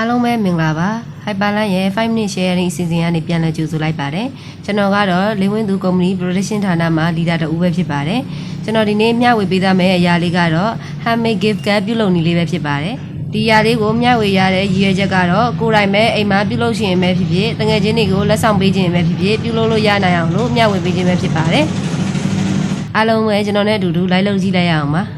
အားလုံးပဲမင်္ဂလာပါ Hyperland ရဲ့5 minute sharing အစီအစဉ်ကနေပြန်လည်ကြိုဆိုလိုက်ပါတယ်ကျွန်တော်ကတော့လင်းဝင်းသူ company production ဌာနမှာ leader တူပဲဖြစ်ပါတယ်ကျွန်တော်ဒီနေ့မျှဝေပေးသားမယ့်အရာလေးကတော့ handmade gift card ပြုလုပ်နည်းလေးပဲဖြစ်ပါတယ်ဒီအရာလေးကိုမျှဝေရတဲ့ရည်ရွယ်ချက်ကတော့ကိုယ်တိုင်ပဲအိမ်မှာပြုလုပ်ရှင်ပဲဖြစ်ဖြစ်တငယ်ချင်းတွေကိုလက်ဆောင်ပေးခြင်းပဲဖြစ်ဖြစ်ပြုလုပ်လို့ရနိုင်အောင်လို့မျှဝေပေးခြင်းပဲဖြစ်ပါတယ်အားလုံးပဲကျွန်တော်နဲ့အတူတူလိုက်လုပ်ကြည့်လိုက်ရအောင်ပါ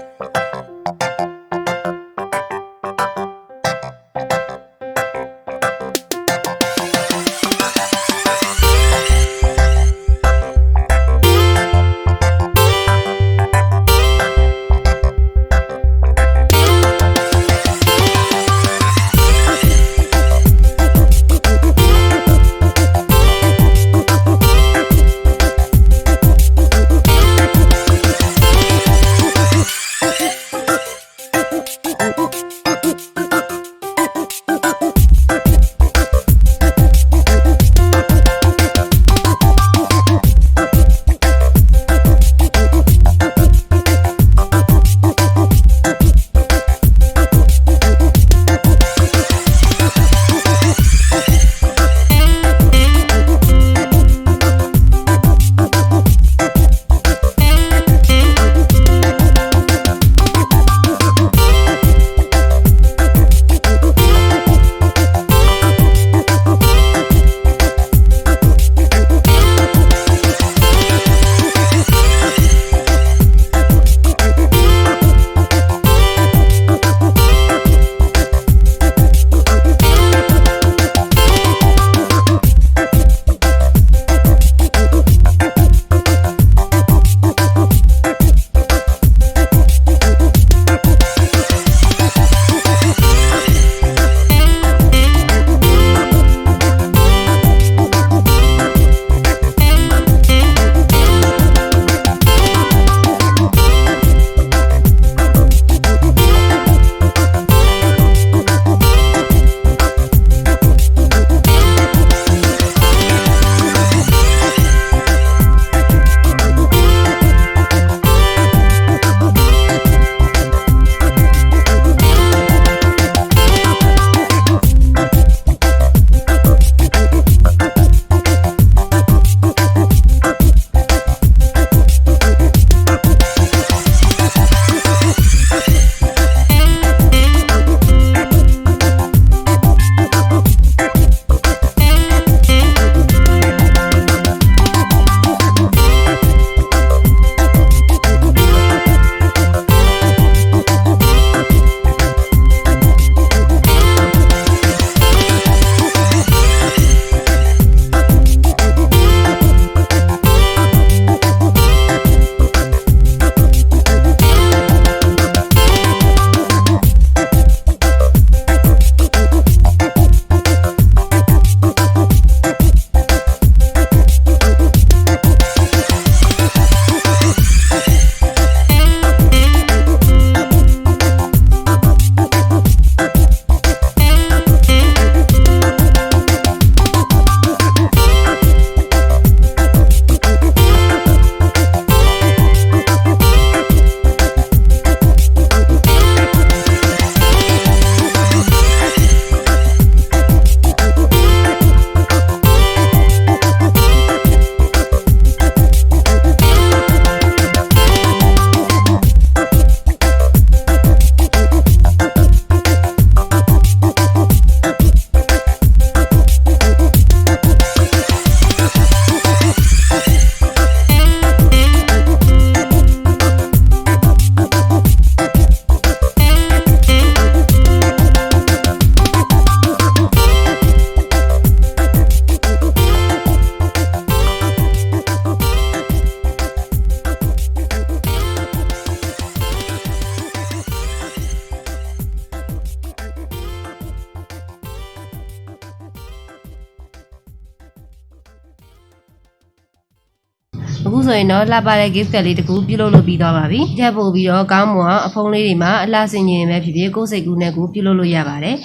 အခုဆိုရင်တော့လှပတဲ့ gift card လေးတစ်ခုပြုလုပ်လုပ်ပြီးသွားပါပြီ။ရက်ပို့ပြီးတော့ကောင်းမွန်အောင်အဖုံးလေးတွေမှာအလှဆင်ကျင်ပဲဖြစ်ဖြစ်ကိုယ်စိတ်ကူးနဲ့ကိုပြုလုပ်လို့ရပါတယ်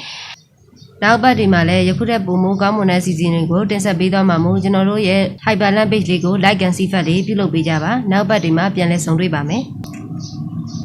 ။နောက်ပတ်ဒီမှာလည်းယခုထက်ပိုမိုကောင်းမွန်တဲ့စီစဉ်တွေကိုတင်ဆက်ပေးသွားမှာမို့ကျွန်တော်တို့ရဲ့ Hyperland page လေးကို like and see ဖတ်လေးပြုလုပ်ပေးကြပါ။နောက်ပတ်ဒီမှာပြန်လည်ဆုံတွေ့ပါမယ်။